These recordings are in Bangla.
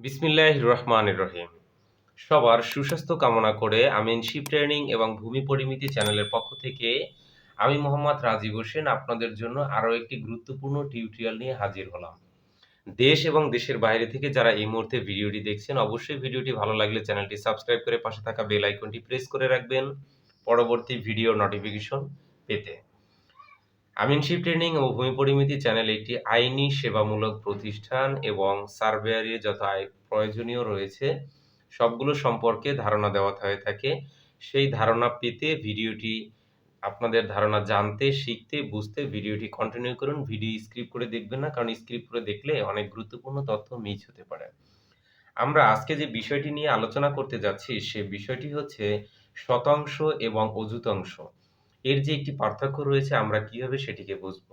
বিসমিল্লাহ রহমান রহিম। সবার সুস্বাস্থ্য কামনা করে আমিনশিপ ট্রেনিং এবং ভূমি পরিমিতি চ্যানেলের পক্ষ থেকে আমি মোহাম্মদ রাজীব হোসেন আপনাদের জন্য আরও একটি গুরুত্বপূর্ণ টিউটোরিয়াল নিয়ে হাজির হলাম। দেশ এবং দেশের বাইরে থেকে যারা এই মুহূর্তে ভিডিওটি দেখছেন, অবশ্যই ভিডিওটি ভালো লাগলে চ্যানেলটি সাবস্ক্রাইব করে পাশে থাকা বেল আইকনটি প্রেস করে রাখবেন। পরবর্তী ভিডিও নোটিফিকেশন পেতে। আমিনশিপ ট্রেনিং ও ভূমি পরিমিতি চ্যানেল একটি আইনি সেবামূলক প্রতিষ্ঠান এবং সার্ভেয়ারে যত আয় প্রয়োজনীয় রয়েছে, সবগুলো সম্পর্কে ধারণা দেওয়া হয়ে থাকে। সেই ধারণা পেতে ভিডিওটি আপনাদের ধারণা জানতে, শিখতে, বুঝতে ভিডিওটি কন্টিনিউ করুন। ভিডিও স্ক্রিপ্ট করে দেখবেন না, কারণ স্ক্রিপ্ট করে দেখলে অনেক গুরুত্বপূর্ণ তথ্য মিস হতে পারে। আমরা আজকে যে বিষয়টি নিয়ে আলোচনা করতে যাচ্ছি, সে বিষয়টি হচ্ছে শতাংশ এবং অযুতাংশ। এর যে একটি পার্থক্য রয়েছে, আমরা কীভাবে সেটিকে বুঝব?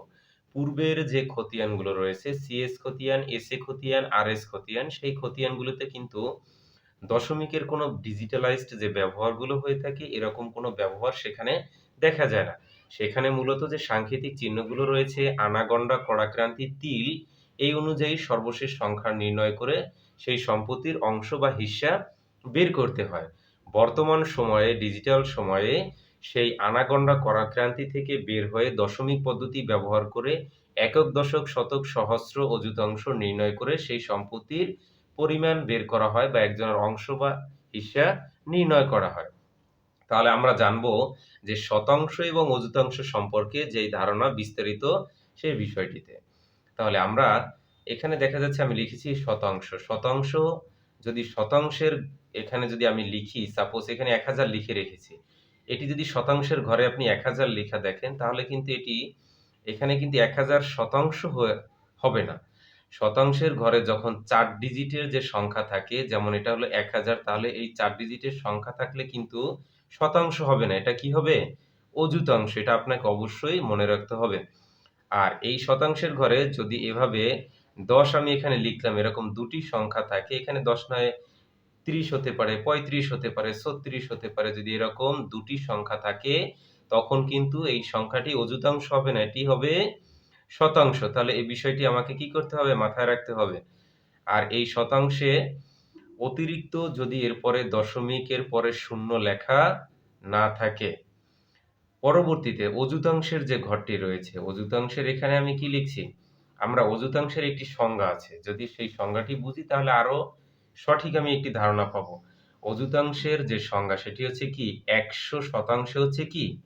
পূর্বের যে খতিয়ানগুলো রয়েছে সিএস খতিয়ান এস এ খতিয়ান আর এস খতিয়ান, সেই খতিয়ানগুলোতে কিন্তু দশমিকের কোনো ডিজিটালাইজড যে ব্যবহারগুলো হয়ে থাকে, এরকম কোনো ব্যবহার সেখানে দেখা যায় না। সেখানে মূলত যে সাংকেতিক চিহ্নগুলো রয়েছে আনাগন্ডা কড়াক্রান্তি, তিল, এই অনুযায়ী সর্বশেষ সংখ্যা নির্ণয় করে সেই সম্পত্তির অংশ বা হিস্সা বের করতে হয়। বর্তমান সময়ে ডিজিটাল সময়ে সেই আনাগন্ডা করাক্রান্তি থেকে বের হয়ে দশমিক পদ্ধতি ব্যবহার করে একক দশক, শতক, সহস্র অযুতাংশ নির্ণয় করে সেই সম্পত্তির পরিমাণ বের করা হয় বা একজনের অংশ বা হিস্সা নির্ণয় করা হয়। তাহলে আমরা জানব যে শতাংশ এবং অযুতাংশ সম্পর্কে যেই ধারণা বিস্তারিত সেই বিষয়টিতে। তাহলে আমরা এখানে দেখা যাচ্ছে আমি লিখেছি শতাংশ। শতাংশ যদি শতাংশের এখানে যদি আমি লিখি সাপোজ এখানে এক হাজার লিখে রেখেছি। এটি যদি শতাংশের ঘরে আপনি এক হাজার লেখা দেখেন, তাহলে কিন্তু এটি, এখানে কিন্তু এক হাজার শতাংশ হবে না। শতাংশের ঘরে যখন চার ডিজিটের যে সংখ্যা থাকে, যেমন এটা হলো এক হাজার, তাহলে এই চার ডিজিটের সংখ্যা থাকলে কিন্তু শতাংশ হবে না। এটা কি হবে? অযুতাংশ এটা আপনাকে অবশ্যই মনে রাখতে হবে। আর এই শতাংশের ঘরে যদি এভাবে দশ আমি এখানে লিখলাম, এরকম দুটি সংখ্যা থাকে, এখানে দশ নয় ত্রিশ হতে পারে, পঁয়ত্রিশ হতে পারে, ছত্রিশ হতে পারে, যদি এরকম দুটি সংখ্যা থাকে, তখন কিন্তু এই সংখ্যাটি অযুতাংশ হবে না, এটি হবে শতাংশ। তাহলে এই বিষয়টি আমাকে কি করতে হবে? মাথায় রাখতে হবে। আর এই শতাংশে অতিরিক্ত যদি এরপরে দশমিকের পরে শূন্য লেখা না থাকে, পরবর্তীতে অযুতাংশের যে ঘরটি রয়েছে, অযুতাংশের এখানে আমি কি লিখছি? আমরা অযুতাংশের একটি সংজ্ঞা আছে। যদি সেই সংজ্ঞাটি বুঝি, তাহলে আরও সঠিক আমি একটি ধারণা পাবো। অযুতাংশের যে সংজ্ঞা, সেটি হচ্ছে কি? একশো শতাংশ হচ্ছে কি?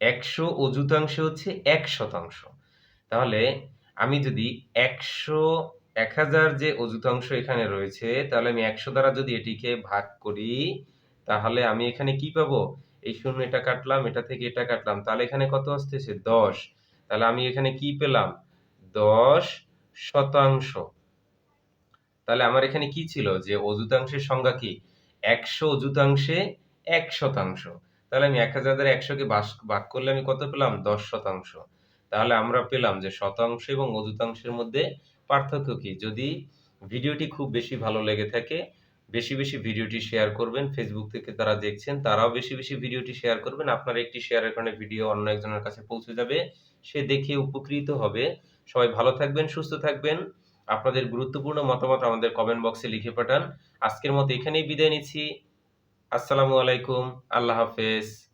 একশো অযুতাংশ হচ্ছে এক শতাংশ। তাহলে আমি যদি একশো, এক হাজার যে অযুতাংশ এখানে রয়েছে, তাহলে আমি একশো দ্বারা যদি এটিকে ভাগ করি, তাহলে আমি এখানে কি পাবো? এই শূন্য এটা কাটলাম, এটা থেকে এটা কাটলাম, তাহলে এখানে কত আসতেছে? দশ। তাহলে আমি এখানে কি পেলাম? দশ শতাংশ। তাহলে আমার এখানে কি ছিল? যে অযুতাংশের সংজ্ঞা কি? একশো অযুতাংশে এক শতাংশ। তাহলে আমি এক হাজার একশোকে ভাগ করলে আমি কত পেলাম? দশ শতাংশ। তাহলে আমরা পেলাম যে শতাংশ এবং অযুতাংশের মধ্যে পার্থক্য কি? যদি ভিডিওটি খুব বেশি ভালো লেগে থাকে, বেশি বেশি ভিডিওটি শেয়ার করবেন। ফেসবুক থেকে তারা দেখছেন, তারাও বেশি বেশি ভিডিওটি শেয়ার করবেন। আপনার একটি শেয়ারের কারণে ভিডিও অন্য একজনের কাছে পৌঁছে যাবে। সে দেখে উপকৃত হবে। সবাই ভালো থাকবেন, সুস্থ থাকবেন। আপনাদের গুরুত্বপূর্ণ মতামত আমাদের কমেন্ট বক্সে লিখে পাঠান। আজকের মতো এখানেই বিদায় নিচ্ছি। আসসালামু আলাইকুম। আল্লাহ হাফেজ।